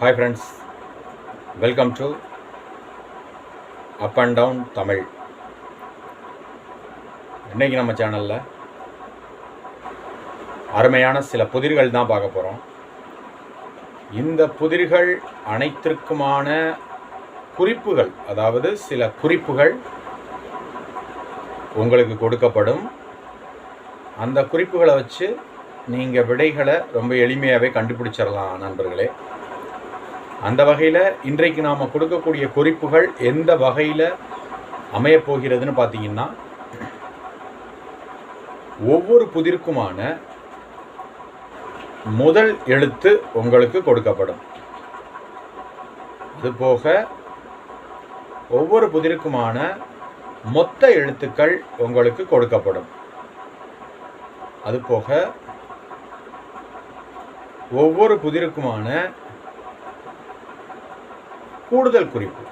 Hi friends welcome to up and down Tamil இன்றைக்கி நம்ம சேனலில் அருமையான சில புதிர்கள் தான் பார்க்க போகிறோம் இந்த புதிர்கள் அனைத்திற்குமான குறிப்புகள் அதாவது சில குறிப்புகள் உங்களுக்கு கொடுக்கப்படும். அந்த குறிப்புகளை வச்சு நீங்கள் விடைகளை ரொம்ப எளிமையாகவே கண்டுபிடிச்சிடலாம் நண்பர்களே. அந்த வகையில் இன்றைக்கு நாம் கொடுக்கக்கூடிய குறிப்புகள் எந்த வகையில் அமையப்போகிறதுன்னு பார்த்தீங்கன்னா ஒவ்வொரு புதிருக்குமான முதல் எழுத்து உங்களுக்கு கொடுக்கப்படும். அதுபோக ஒவ்வொரு புதிருக்குமான மொத்த எழுத்துக்கள் உங்களுக்கு கொடுக்கப்படும். அதுபோக ஒவ்வொரு புதிருக்குமான கூடுதல் குறிப்பு.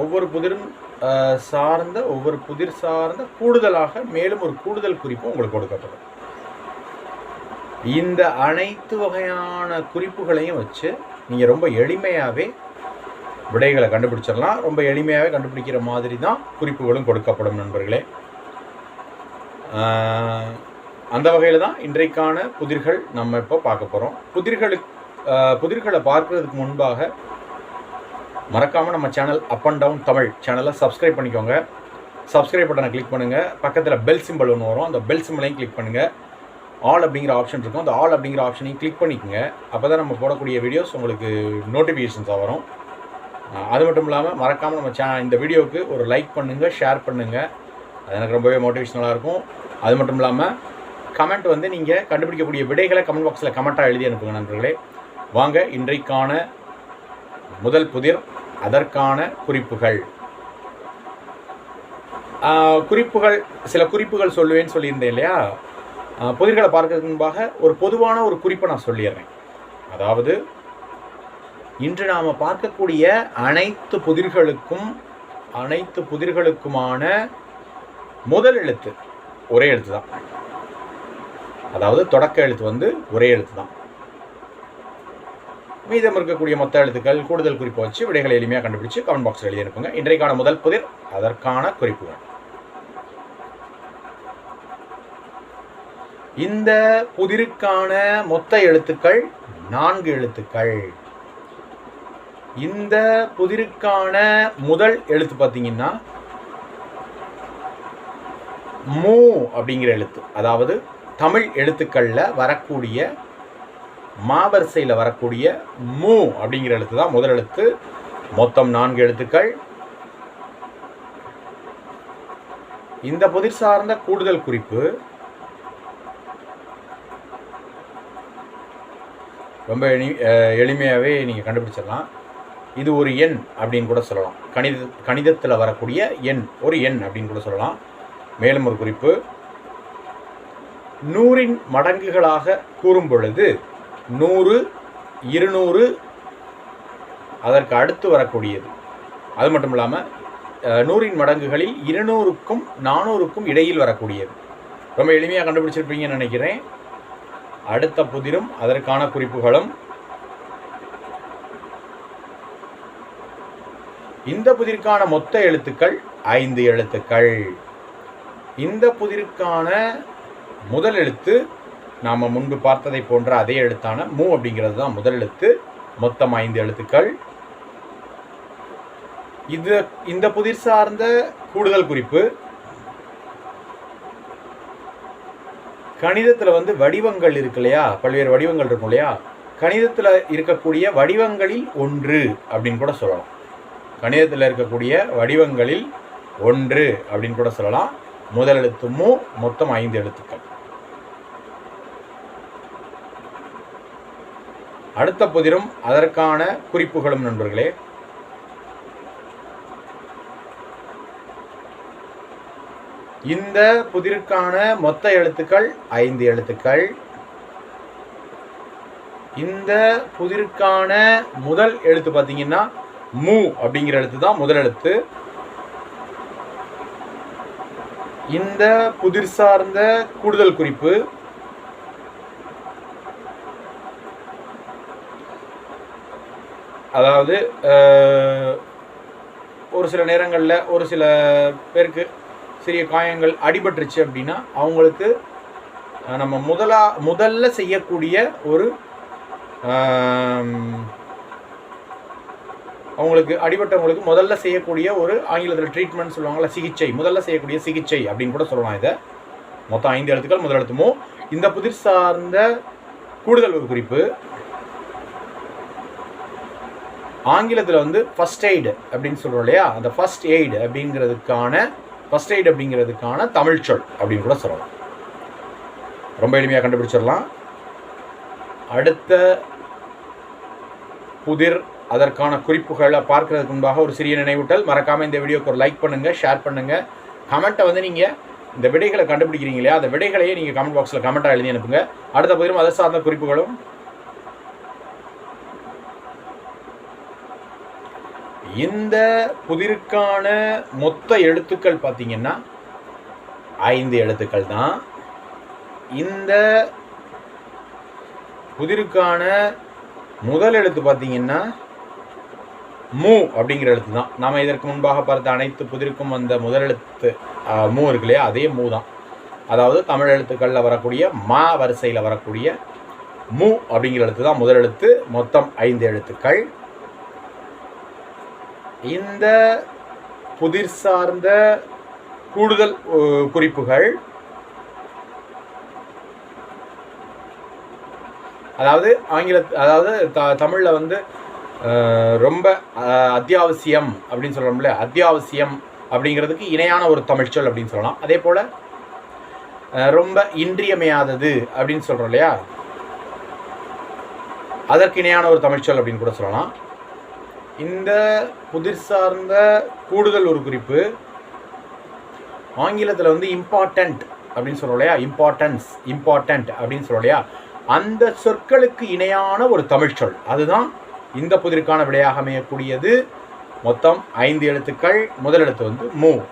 ஒவ்வொரு புதிரும் சார்ந்த ஒவ்வொரு புதிர் சார்ந்த கூடுதலாக மேலும் ஒரு கூடுதல் குறிப்பு உங்களுக்கு கொடுக்கப்படும். இந்த அனைத்து வகையான குறிப்புகளையும் வச்சு நீங்கள் ரொம்ப எளிமையாகவே விடைகளை கண்டுபிடிச்சிடலாம். ரொம்ப எளிமையாகவே கண்டுபிடிக்கிற மாதிரி தான் குறிப்புகளும் கொடுக்கப்படும் நண்பர்களே. அந்த வகையில் தான் இன்றைக்கான புதிர்கள் நம்ம இப்போ பார்க்க போகிறோம் புதிர்களுக்கு புதிர்களை பார்க்கறதுக்கு முன்பாக மறக்காமல் நம்ம channel up and down Tamil சேனலை சப்ஸ்கிரைப் பண்ணிக்கோங்க. சப்ஸ்கிரைப் பட்டனை கிளிக் பண்ணுங்கள் பக்கத்தில் பெல் சிம்பிள் ஒன்று வரும். அந்த பெல் சிம்பிளையும் கிளிக் பண்ணுங்கள் ஆல் அப்படிங்கிற ஆப்ஷன் இருக்கும். அந்த ஆல் அப்படிங்கிற ஆப்ஷனையும் கிளிக் பண்ணிக்கோங்க. அப்போ தான் நம்ம போடக்கூடிய வீடியோஸ் உங்களுக்கு நோட்டிஃபிகேஷன்ஸாக வரும். அது மட்டும் இல்லாமல் மறக்காமல் நம்ம சே இந்த வீடியோவுக்கு ஒரு லைக் பண்ணுங்கள் ஷேர் பண்ணுங்கள் அது எனக்கு ரொம்பவே மோட்டிவேஷனலாக இருக்கும். அது மட்டும் இல்லாமல் கமெண்ட் வந்து நீங்கள் கண்டுபிடிக்கக்கூடிய விடைகளை கமெண்ட் பாக்ஸில் கமெண்ட்டாக எழுதி அனுப்புங்க நண்பர்களே. வாங்க இன்றைக்கான முதல் புதிர் அதற்கான குறிப்புகள். குறிப்புகள் சில குறிப்புகள் சொல்லுவேன்னு சொல்லியிருந்தேன் இல்லையா? புதிர்களை பார்க்கறதுக்கு முன்பாக ஒரு பொதுவான ஒரு குறிப்பை நான் சொல்லிடுறேன். அதாவது இன்று நாம் பார்க்கக்கூடிய அனைத்து புதிர்களுக்கும் அனைத்து புதிர்களுக்குமான முதல் எழுத்து ஒரே எழுத்து தான் அதாவது தொடக்க எழுத்து வந்து ஒரே எழுத்து தான் மீதம் இருக்கக்கூடிய மொத்த எழுத்துக்கள் கூடுதல் குறிப்பை வச்சு விடைகளை எளிமையாக கண்டுபிடிச்சு கமெண்ட் பாக்ஸில் எழுதி அனுப்புங்க இன்றைக்கான முதல் புதிர் அதற்கான குறிப்புகள் இந்த புதிருக்கான மொத்த எழுத்துக்கள் நான்கு எழுத்துக்கள். இந்த புதிருக்கான முதல் எழுத்து பார்த்தீங்கன்னா மூ அப்படிங்கிற எழுத்து. அதாவது தமிழ் எழுத்துக்களில் வரக்கூடிய மாவரிசையில் வரக்கூடிய மூ அப்படிங்கிற எழுத்து தான் முதல் எழுத்து. மொத்தம் நான்கு எழுத்துக்கள். இந்த புதிர் சார்ந்த கூடுதல் குறிப்பு. ரொம்ப எளி எளிமையாகவே நீங்கள் கண்டுபிடிச்சிடலாம். இது ஒரு எண் அப்படின்னு கூட சொல்லலாம். கணித கணிதத்தில் வரக்கூடிய எண் ஒரு எண் அப்படின்னு கூட சொல்லலாம். மேலும் ஒரு குறிப்பு. நூறின் மடங்குகளாக கூறும் பொழுது நூறு இருநூறு அதற்கு அடுத்து வரக்கூடியது. அது மட்டும் இல்லாமல் நூறின் மடங்குகளில் இருநூறுக்கும் நானூறுக்கும் இடையில் வரக்கூடியது. ரொம்ப எளிமையாக கண்டுபிடிச்சிருப்பீங்கன்னு நினைக்கிறேன். அடுத்த புதிரும் அதற்கான குறிப்புகளும். இந்த புதிருக்கான மொத்த எழுத்துக்கள் ஐந்து எழுத்துக்கள். இந்த புதிருக்கான முதல் எழுத்து நாம் முன்பு பார்த்ததை போன்ற அதே எழுத்தான மூ அப்படிங்கிறது தான் முதல் எழுத்து. மொத்தம் ஐந்து எழுத்துக்கள். இது இந்த புதிர் சார்ந்த கூடுதல் குறிப்பு. கணிதத்தில் வந்து வடிவங்கள் இருக்கு இல்லையா? பல்வேறு வடிவங்கள் இருக்கும் இல்லையா? கணிதத்தில் இருக்கக்கூடிய வடிவங்களில் ஒன்று அப்படின்னு கூட சொல்லலாம். கணிதத்தில் இருக்கக்கூடிய வடிவங்களில் ஒன்று அப்படின்னு கூட சொல்லலாம். முதல் எழுத்து மூ மொத்தம் ஐந்து எழுத்துக்கள். அடுத்த புதிரும் அதற்கான குறிப்புகளும் நண்பர்களே. இந்த புதிருக்கான மொத்த எழுத்துக்கள் ஐந்து எழுத்துக்கள். இந்த புதிருக்கான முதல் எழுத்து பார்த்தீங்கன்னா மு அப்படிங்கிற எழுத்து தான் முதல் எழுத்து. இந்த புதிர் சார்ந்த கூடுதல் குறிப்பு அதாவது ஒரு சில நேரங்களில் ஒரு சில பேருக்கு சிறிய காயங்கள் அடிபட்டுருச்சு அப்படின்னா அவங்களுக்கு நம்ம முதலா முதல்ல செய்யக்கூடிய ஒரு அவங்களுக்கு அடிபட்டவங்களுக்கு முதல்ல செய்யக்கூடிய ஒரு ஆங்கிலத்தில் ட்ரீட்மெண்ட் சொல்லுவாங்கல்ல சிகிச்சை. முதல்ல செய்யக்கூடிய சிகிச்சை அப்படின்னு கூட சொல்லலாம் இதை. மொத்தம் ஐந்து எழுத்துக்கள் முதல் எழுத்துமோ இந்த புதிர் சார்ந்த கூடுதல் ஒரு குறிப்பு. ஆங்கிலத்தில் வந்து ஃபர்ஸ்ட் எய்டு அப்படின்னு சொல்கிறோம் இல்லையா? அந்த ஃபர்ஸ்ட் எய்டு அப்படிங்கிறதுக்கான ஃபஸ்ட் எய்டு அப்படிங்கிறதுக்கான தமிழ் சொல் அப்படின்னு கூட சொல்லலாம். ரொம்ப எளிமையாக கண்டுபிடிச்சிடலாம். அடுத்த புதிர் அதற்கான குறிப்புகளை பார்க்கறதுக்கு முன்பாக ஒரு சிறிய நினைவூட்டல். மறக்காமல் இந்த வீடியோக்கு ஒரு லைக் பண்ணுங்கள் ஷேர் பண்ணுங்கள் கமெண்ட்டை வந்து நீங்கள் இந்த விடைகளை கண்டுபிடிக்கிறீங்க இல்லையா? அந்த விடைகளையே நீங்கள் கமெண்ட் பாக்ஸில் கமெண்ட்டாக எழுதி அனுப்புங்க. அடுத்த புதிரும் அதை சார்ந்த குறிப்புகளும் இந்த புதிருக்கான மொத்த எழுத்துக்கள் பார்த்தீங்கன்னா ஐந்து எழுத்துக்கள் தான். இந்த புதிருக்கான முதல் எழுத்து பார்த்தீங்கன்னா மூ அப்படிங்கிற எழுத்து தான். நாம் இதற்கு முன்பாக பார்த்த அனைத்து புதிருக்கும் வந்த முதல் எழுத்து மூ இருக்கு இல்லையா? அதே மூ தான். அதாவது தமிழ் எழுத்துக்களில் வரக்கூடிய மா வரிசையில் வரக்கூடிய மூ அப்படிங்கிற எழுத்து தான் முதல் எழுத்து. மொத்தம் ஐந்து எழுத்துக்கள். இந்த புதிர் சார்ந்த கூடுதல் குறிப்புகள் அதாவது ஆங்கில அதாவது த தமிழில் வந்து ரொம்ப அத்தியாவசியம் அப்படின்னு சொல்கிறோம்ல அத்தியாவசியம் அப்படிங்கிறதுக்கு இணையான ஒரு தமிழ்ச்சொல் அப்படின்னு சொல்லலாம். அதே போல் ரொம்ப இன்றியமையாதது அப்படின்னு சொல்கிறோம் இல்லையா? அதற்கு இணையான ஒரு தமிழ்ச்சொல் அப்படின்னு கூட சொல்லலாம். இந்த புதிர் சார்ந்த கூடுதல் ஒரு குறிப்பு. ஆங்கிலத்தில் வந்து இம்பார்ட்டண்ட் அப்படின்னு சொல்கிறோம் இல்லையா? இம்பார்ட்டன்ஸ் இம்பார்ட்டண்ட் அப்படின்னு சொல்கிறோம் இல்லையா? அந்த சொற்களுக்கு இணையான ஒரு தமிழ்ச்சொல் அதுதான் இந்த புதிருக்கான விடையாக அமையக்கூடியது. மொத்தம் ஐந்து எழுத்துக்கள். முதல் எழுத்து வந்து மூ.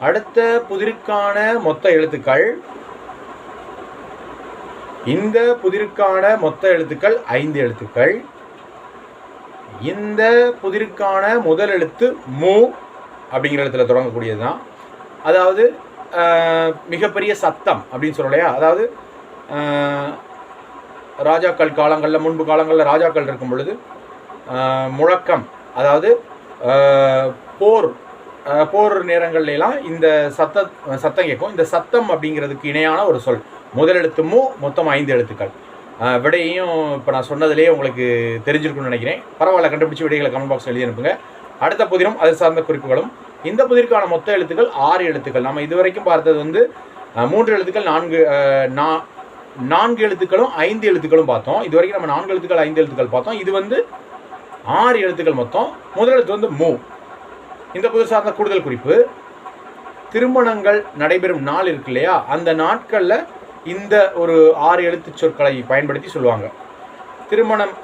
அடுத்த புதிருக்கான மொத்த எழுத்துக்கள். இந்த புதிருக்கான மொத்த எழுத்துக்கள் ஐந்து எழுத்துக்கள். இந்த புதிருக்கான முதல் எழுத்து மு அப்படிங்கிற இடத்துல தொடங்கக்கூடியது தான் அதாவது மிகப்பெரிய சத்தம் அப்படின்னு சொல்ல இல்லையா? அதாவது ராஜாக்கள் காலங்களில் முன்பு காலங்களில் ராஜாக்கள் இருக்கும் பொழுது முழக்கம் அதாவது போர் போர் நேரங்கள்லாம் இந்த சத்த சத்தம் கேட்கும். இந்த சத்தம் அப்படிங்கிறதுக்கு இணையான ஒரு சொல். முதல் எழுத்து மு மொத்தம் ஐந்து எழுத்துக்கள். விடையையும் இப்போ நான் சொன்னதுலேயே உங்களுக்கு தெரிஞ்சிருக்கும்னு நினைக்கிறேன். பரவாயில்ல கண்டுபிடிச்சி விடைகளை கமெண்ட் பாக்ஸ் எழுதி அனுப்புங்க. அடுத்த புதிரும் அது சார்ந்த குறிப்புகளும். இந்த புதிருக்கான மொத்த எழுத்துக்கள் ஆறு எழுத்துக்கள். நம்ம இதுவரைக்கும் பார்த்தது வந்து மூன்று எழுத்துக்கள் நான்கு நா- நான்கு எழுத்துக்களும் ஐந்து எழுத்துக்களும் பார்த்தோம். இது வரைக்கும் நம்ம நான்கு எழுத்துக்கள் ஐந்து எழுத்துக்கள் பார்த்தோம். இது வந்து ஆறு எழுத்துக்கள் மொத்தம். முதல் எழுத்து வந்து மூ. இந்த புது சார்ந்த கூடுதல் குறிப்பு திருமணங்கள் நடைபெறும் நாள் இருக்கு இல்லையா? அந்த நாட்களில் இந்த ஒரு ஆறு எழுத்துச் சொற்களை பயன்படுத்தி சொல்லுவாங்க. திருமணம்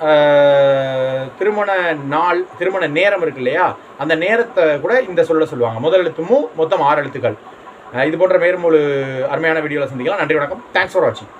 திருமண நாள் திருமண நேரம் இருக்கு இல்லையா? அந்த நேரத்தை கூட இந்த சொல்ல சொல்லுவாங்க. முதல் எழுத்து மூ மொத்தம் ஆறு எழுத்துக்கள். இது போன்ற மேலும் ஒரு அருமையான வீடியோவில் சந்திக்கலாம். நன்றி வணக்கம். தேங்க்ஸ் ஃபார் வாட்சிங்